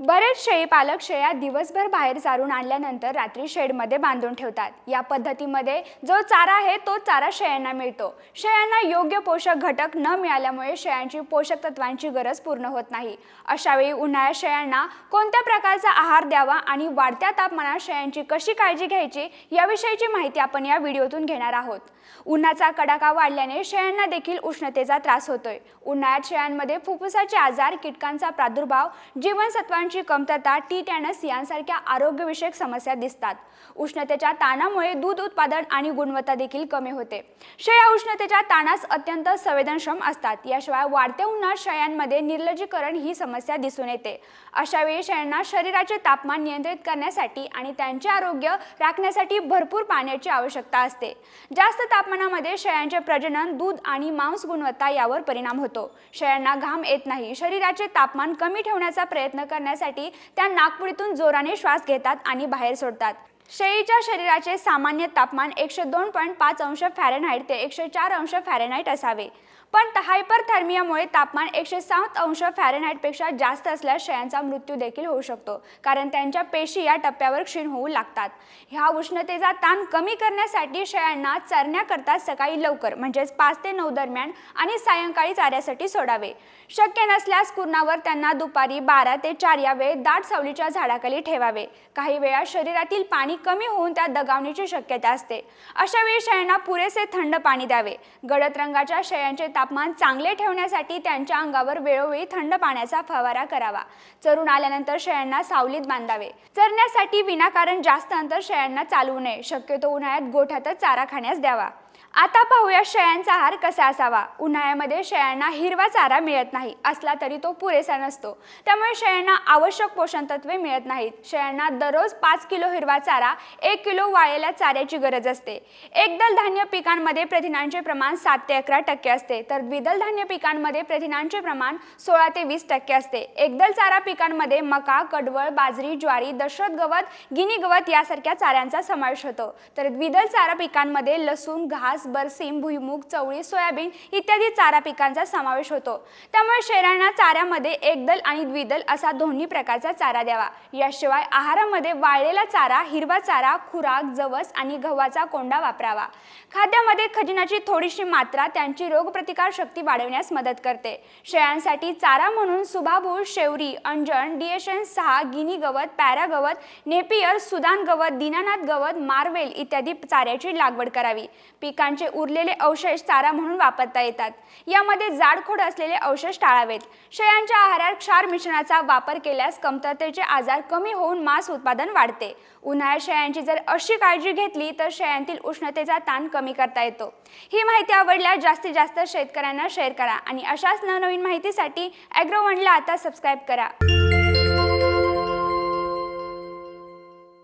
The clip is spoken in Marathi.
बरेच शेळी पालक शेळ्या दिवसभर बाहेर चारून आणल्यानंतर रात्री शेडमध्ये बांधून ठेवतात. या पद्धतीमध्ये जो चारा आहे तो चारा शेळ्यांना मिळतो. शेळ्यांना योग्य पोषक घटक न मिळाल्यामुळे शेळ्यांची पोषक तत्वांची गरज पूर्ण होत नाही. अशावेळी उन्हाळ्यात शेळ्यांना कोणत्या प्रकारचा आहार द्यावा आणि वाढत्या तापमानात शेळ्यांची कशी काळजी घ्यायची याविषयीची माहिती आपण या व्हिडिओतून घेणार आहोत. उन्हाचा कडाका वाढल्याने शेळ्यांना देखील उष्णतेचा त्रास होतोय. उन्हाळ्यात शेळ्यांमध्ये फुफ्फुसाचे आजार कीटकांचा प्रादुर्भाव जीवनसत्वांची कमतरता टी टॅनस यांसारख्या आरोग्यविषयक समस्या दिसतात. उष्णतेच्या ताणामुळे दूध उत्पादन आणि गुणवत्ता देखील कमी होते. शेळ्या उष्णतेच्या ताणास अत्यंत संवेदनक्षम असतात. याशिवाय वाढत्या उन्हात शेळ्यांमध्ये निर्लजीकरण ही समस्या दिसून येते. अशा वेळी शेळ्यांना शरीराचे तापमान नियंत्रित करण्यासाठी आणि त्यांचे आरोग्य राखण्यासाठी भरपूर पाण्याची आवश्यकता असते. जास्त तापमानामध्ये शेळ्यांचे प्रजनन दूध आणि मांस गुणवत्ता यावर परिणाम होतो. शेळ्यांना घाम येत नाही. शरीराचे तापमान कमी ठेवण्याचा प्रयत्न करण्यासाठी त्या नागपुडीतून जोराने श्वास घेतात आणि बाहेर सोडतात. शेळीच्या शरीराचे सामान्य तापमान एकशे दोन पॉईंट पाच अंश फॅरेनहाईट ते एकशे चार अंश फॅरेनहाईट असावे. पण हायपरथर्मियामुळे तापमान एकशे सात अंश फॅरेनहाईटपेक्षा जास्त असल्यास शेळ्यांचा मृत्यू देखील होऊ शकतो कारण त्यांच्या पेशी या टप्प्यावर क्षीण होऊ लागतात. ह्या उष्णतेचा ताण कमी करण्यासाठी शेळ्यांना चरण्याकरता सकाळी लवकर म्हणजेच पाच ते नऊ दरम्यान आणि सायंकाळी चाऱ्यासाठी सोडावे. शक्य नसल्यास कुरणावर त्यांना दुपारी बारा ते चार या वेळेत दाट सावलीच्या झाडाखाली ठेवावे. काही वेळा शरीरातील पाणी कमी होऊन त्यात दगावण्याची शक्यता असते. अशा वेळी शेळ्यांना पुरेसे थंड पाणी द्यावे. गडद रंगाच्या शेळ्यांचे तापमान चांगले ठेवण्यासाठी त्यांच्या अंगावर वेळोवेळी थंड पाण्याचा फवारा करावा. चरून आल्यानंतर शेळ्यांना सावलीत बांधावे. चरण्यासाठी विनाकारण जास्त अंतर शेळ्यांना चालवू नये. शक्यतो उन्हाळ्यात गोठ्यातच चारा खाण्यास द्यावा. आता पाहूया शेळ्यांचा आहार कसा असावा. उन्हाळ्यामध्ये शेळ्यांना हिरवा चारा मिळत नाही. असला तरी तो पुरेसा नसतो. त्यामुळे शेळ्यांना आवश्यक पोषण तत्वे मिळत नाहीत. शेळ्यांना दररोज पाच किलो हिरवा चारा एक किलो वाळलेल्या चाऱ्याची गरज असते. एकदल धान्य पिकांमध्ये प्रथिनांचे प्रमाण सात ते अकरा टक्के असते तर द्विदल धान्य पिकांमध्ये प्रथिनांचे प्रमाण सोळा ते वीस टक्के असते. एकदल चारा पिकांमध्ये मका कडवळ बाजरी ज्वारी दशरथ गवत गिनी गवत यासारख्या चाऱ्यांचा समावेश होतो. तर द्विदल चारा पिकांमध्ये लसूण घास बरसीम भुईमूग चवळी सोयाबीन इत्यादी चारा पिकांचा समावेश होतो. त्यामुळे शेळ्यांना चाऱ्यामध्ये एकदल आणि द्विदल असा दोन्ही प्रकारचा चारा द्यावा. याशिवाय आहारामध्ये वाळलेला चारा हिरवा चारा खुराक जवस आणि गव्हाचा कोंडा वापरावा. खाद्यामध्ये खजिनाची थोडीशी मात्रा त्यांची रोगप्रतिकार शक्ती वाढवण्यास मदत करते. शेळ्यांसाठी चारा म्हणून सुभाभूळ शेवरी अंजण डिएशन सहा गिनी गवत पॅरा गवत नेपियर सुदान गवत दीनानाथ गवत मार्वेल इत्यादी चाऱ्याची लागवड करावी. पिकांचे उरलेले अवशेष चारा म्हणून वापरता येतात. यामध्ये जाडखोड असलेले अवशेष टाळावेत. शेळ्यांच्या आहारात क्षार मिश्रणाचा वापर केल्यास कमतरतेचे आजार कमी होऊन मांस उत्पादन वाढते. उन्हाळ्यात शेळ्यांची जर अशी काळजी घेतली तर शेळ्यांतील उष्णतेचा ताण कमी करता येतो. ही माहिती आवडल्यास जास्तीत जास्त शेतकऱ्यांना शेअर करा आणि अशाच नवनवीन माहितीसाठी ॲग्रोवनला आता सबस्क्राईब करा.